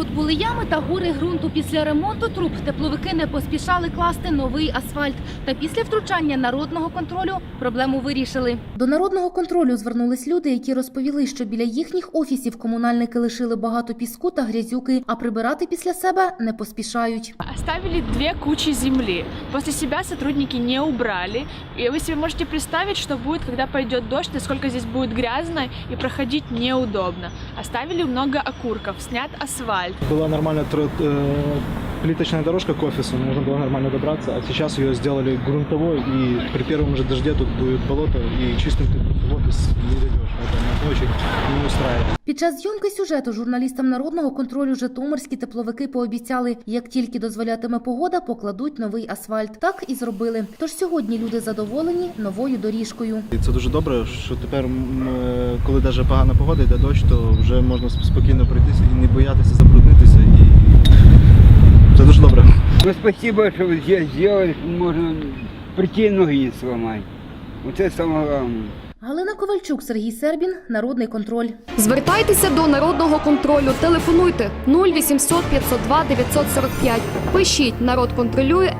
Були ями та гори ґрунту. Після ремонту труб тепловики не поспішали класти новий асфальт. Та після втручання народного контролю проблему вирішили. До народного контролю звернулись люди, які розповіли, що біля їхніх офісів комунальники лишили багато піску та грязюки, а прибирати після себе не поспішають. Оставили две кучи земли. После себя сотрудники не убрали. И вы себе можете представить, что будет, когда пойдет дождь, насколько здесь будет грязно и проходить неудобно. Оставили много окурков, снят асфальт Была нормальная тро- э, плиточная дорожка к офису, можно было нормально добраться, а сейчас ее сделали грунтовой, и при первом же дожде тут будет болото, и чистым ты в офис не дойдешь. Это нас очень не устраивает. Під час зйомки сюжету журналістам народного контролю житомирські тепловики пообіцяли, як тільки дозволятиме погода, покладуть новий асфальт. Так і зробили. Тож сьогодні люди задоволені новою доріжкою. І це дуже добре, що тепер, е, коли навіть погана погода, йде дощ, то вже можна спокійно пройтися і не боятися забруднитися. І це дуже добре. Ну, спасибо, что вы здесь сделали, можно прийти ноги не сломать. Вот это самое главное. Галина Ковальчук, Сергій Сербін, Народний контроль. Звертайтеся до народного контролю. Телефонуйте 0800 502 945. Пишіть народ контролює.